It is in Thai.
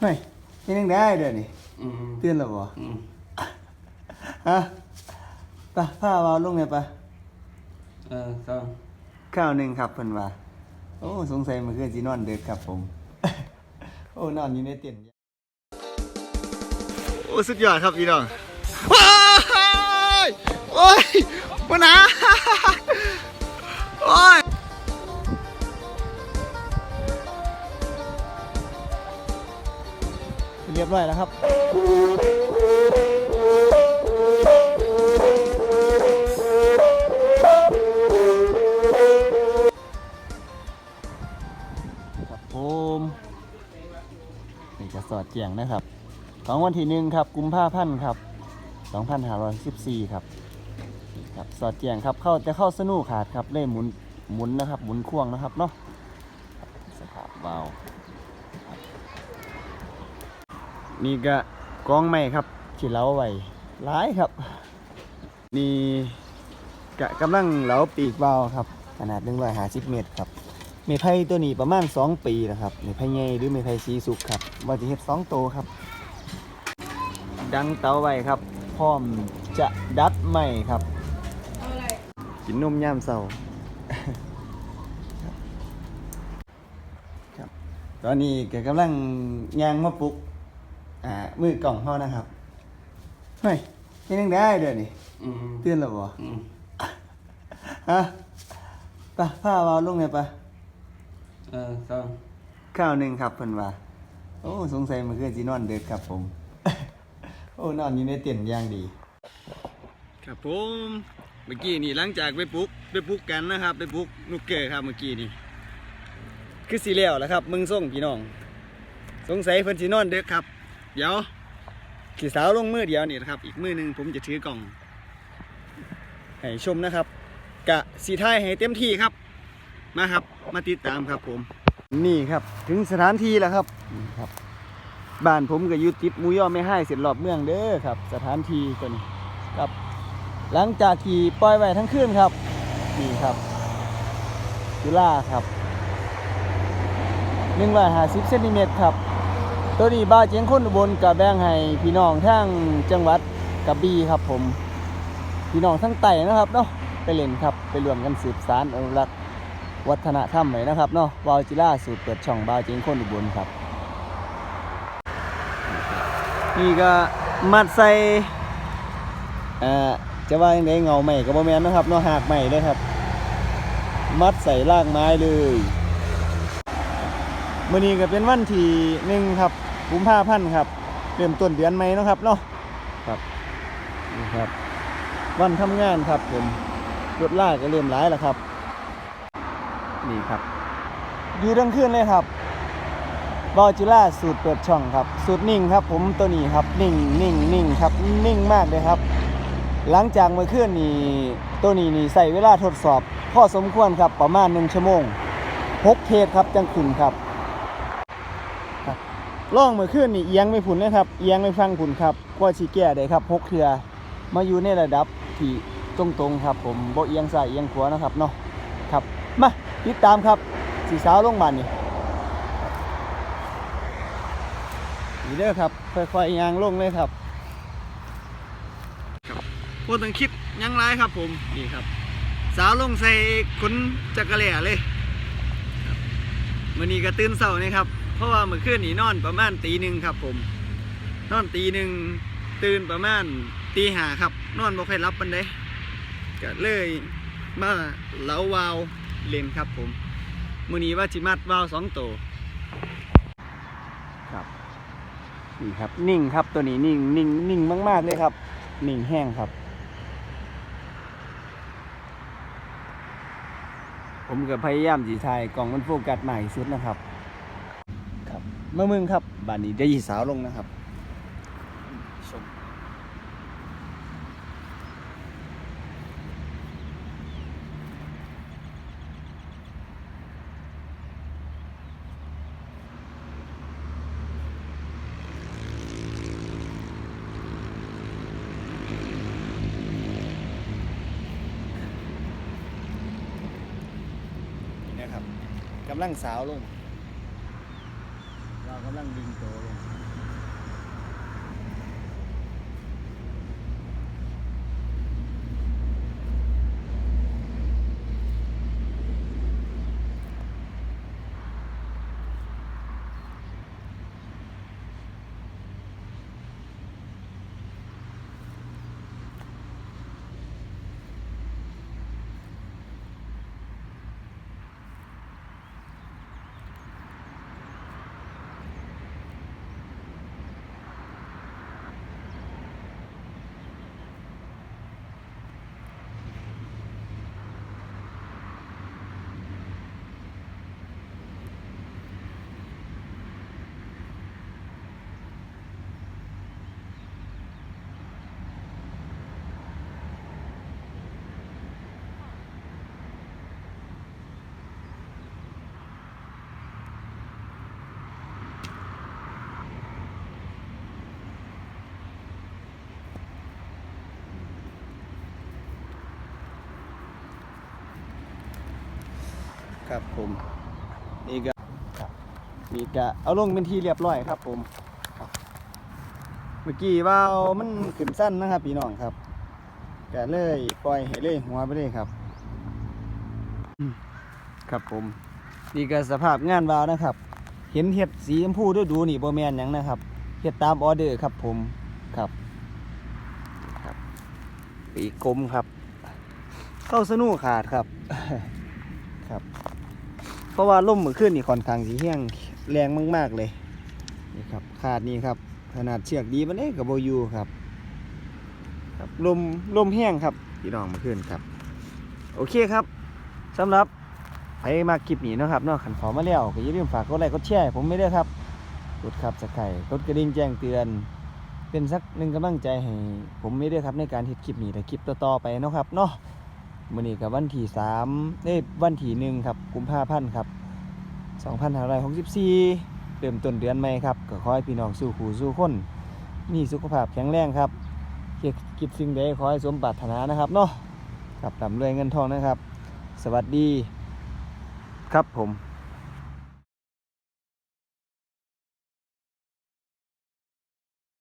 เฮ้ยยังได้เด้อนี่อืมตื่นแล้วบ่อืมฮะไปผ้าวาวลงเลยปะเออก็ข้าวหนึ่งครับเพิ่นว่า โอ้สงสัยมันคือสินอนดึกครับผม โอ้นอนอยู่ในเต็นท์โอ้สุดยอดครับพี่น้องว้ายโอ้ยปนะโอ้ย รียบร้อยแล้วครับครับผมนี่จะสอดแจงนะครับ ของวันที่หนึ่งครับ กุมภาพันธ์ครับ2514ครับนี่ครับสอดแจงครับเข้าจะเข้าสนุกขาดครับเล่หมุนหมุนนะครับหมุนควงนะครับเนาะสภาพเบา นี่ก็กองไม้ครับที่เราไว้หลายครับ นี่กะกำลังเหลาปีกเบาครับ ขนาด150เมตรครับเมไผ่ตัวนี้ประมาณ 2 ปีนะครับเมไผ่ใหญ่หรือเมไผ่สีสุกครับว่าจะเฮ็ด2โตครับ ดังเตาไว้ครับ พร้อมจะดัดใหม่ครับกินนมย่ามเสาครับ ตอนนี้แกกำลังยางมาปลุก อ่ามือกล่องเฮานะครับเฮ้ยยังได้เด้อนี่อืมตื่นแล้วบ่อืมฮะไปผ้าวาวลงเลยปะเออก็ข้าวหนึ่งครับเพิ่นว่า โอ้สงสัยมันคือสินอนดึกครับผม โอ้นอนอยู่ในเต็นท์อย่างดี ครับผมเมื่อกี้นี่หลังจากไปปลุกไปปลุกกันนะครับ ไปปลุกนุกเกอร์ครับเมื่อกี้นี่คือสีแล้วแหล้วครับ มึงส่งพี่น้อง สงสัยเพิ่นสินอนดึกครับ เดี๋ยวขีสาวลงมือเดียวนี่นะครับ อีกมือหนึ่งผมจะถือกล่องให้ชมนะครับ กะสีไทยให้เต็มที่ครับมาครับ มาติดตามครับผม นี่ครับถึงสถานที่แล้วครับนี่ครับบ้านผมก็อยู่ติดมูย่อไม่ให้เสร็จรอบเมืองเด้อครับ สถานที่ตัวนี้ครับ หลังจากขี่ปล่อยไว้ทั้งคืนครับนี่ครับจุฬาครับ150เซนติเมตรครับ ตัวนี้บ้าเจียงคนอุบลกับแบงให้พี่น้องทั้งจังหวัดกระบี่ครับผม พี่น้องทั้งไต่นะครับเนาะไปเล่นครับไปรวมกันสืบสารอนุรักษ์วัฒนธรรมไว้นะครับเนาะวาวจิล่าสูตรเปิดช่องบาวเจียงคนอุบลครับ นี่ก็มัดใส่เอ่อจะว่าอย่างไรเงาใหม่กับโมแมนนะครับเนาะหากใหม่เลยครับ มัดใส่รากไม้เลยมื่อนี้ก็เป็นวันที่หนึ่งครับ กุมภาพันธ์ครับเริ่มต้นเดือนใหม่เนาะครับเนาะครับนี่ครับ วันทำงานครับผมรถลากก็เริ่มหลายแล้วครับ นี่ครับอยู่ทั้งคืนเลยครับบอจิล่าสูตรเปิดช่องครับ สูตรนิ่งครับ ผมตัวนี้ครับนิ่งนิ่งนิ่งครับนิ่งมากเลยครับ หลังจากเมื่อคืนนี้ตัวนี้นี่ใส่เวลาทดสอบพอสมควรครับประมาณหนึ่งชั่วโมงหกเทสครับจังขุนครับครับ ล่องเมื่อคืนนี่เอียงไม่ผุนเลยครับเอียงไม่ฟังผุนครับก็ชีแก้ได้ครับหกเทือมาอยู่ในระดับที่ตรงๆครับ ผมบ่เอียงซ้ายเอียงขวานะครับเนาะครับมาติดตามครับสีสาวลงมานี่นี่เด้อครับค่อยๆยางลงเลยครับครับพวกต้องคิดยังไรครับผมนี่ครับ สาวลงใส่ขนจักระแหล่เลยครับมื่อนี้ก็ตื่นเสานี่ครับ เพราะว่าเมื่อคืนนี่นอนประมาณตีหนึ่งครับ ผม นอนตีหนึ่งตื่นประมาณตีหาครับ นอนบ่ค่อยรับปันได้ก็เลยมาเหลาวาวเล่นครับ ผมมื่อนี้ว่าจิมัดวาวสองตัวครับนี่ครับ นิ่งครับตัวนี้นิ่งนิ่งนิ่งมากๆเลยครับ นิ่งแห้งครับ ผมก็พยายามสีทายกล่องมันโฟกัสมากที่สุดนะครับ เมื่อมึงครับบานนี้ได้ยีสาวลงนะครับชมนี่นะครับกำลังสาวลง เรา ครับผมนี่ก็นี่ก็เอาลงเป็นทีเรียบร้อยครับผม เมื่อกี้ว่ามันขึ้นสั้นนะครับพี่น้องครับก็เลยปล่อยให้เลยหัวไปเลยครับ ครับผมนี่ก็สภาพงานวาวนะครับ เห็นเห็ดสีชมพูด้วยดูนี่โบแมนยังนะครับเห็ดตามออเดอร์ครับผมครับครับปีกลมครับ เข้าสนูขาดครับครับ ราะว่าล่มมื่อคืนนี่ค่อนข้างสีแห้งแรงมากๆเลยนี่ครับขาดนี่ครับ ขนาดเชือกดีมันเองกับโบยูครับครับลมลมแห้งครับพี่น้องมื่อคืนครับ โอเคครับสำหรับใครมาคลิปนี้นะครับนาะขันขอมาแล้วก็อย่าลืมฝากกดไลค์กดแชร์ผมไม่ได้ครับกดครับสักไข่กดกระดิ่งแจ้งเตือน เป็นสักหนึ่งกำลังใจให้ผมไม่ได้ครับในการเฮ็ดคลิปนี้และคลิปต่อๆไปนะครับเนาะ มื่อนี้กับวันที่สามเอ้ยวันที่หนึ่งครับกุมภาพันธ์ครับ2564เริ่มต้นเดือนใหม่ครับก็ขอให้พี่น้องสู้ขู่สู้คนมีสุขภาพแข็งแรงครับเก็บกิบสิ่งใดขอให้สมปรารถนานะครับเนาะกับร่ำรวยเงินทองนะครับ สวัสดี ครับผม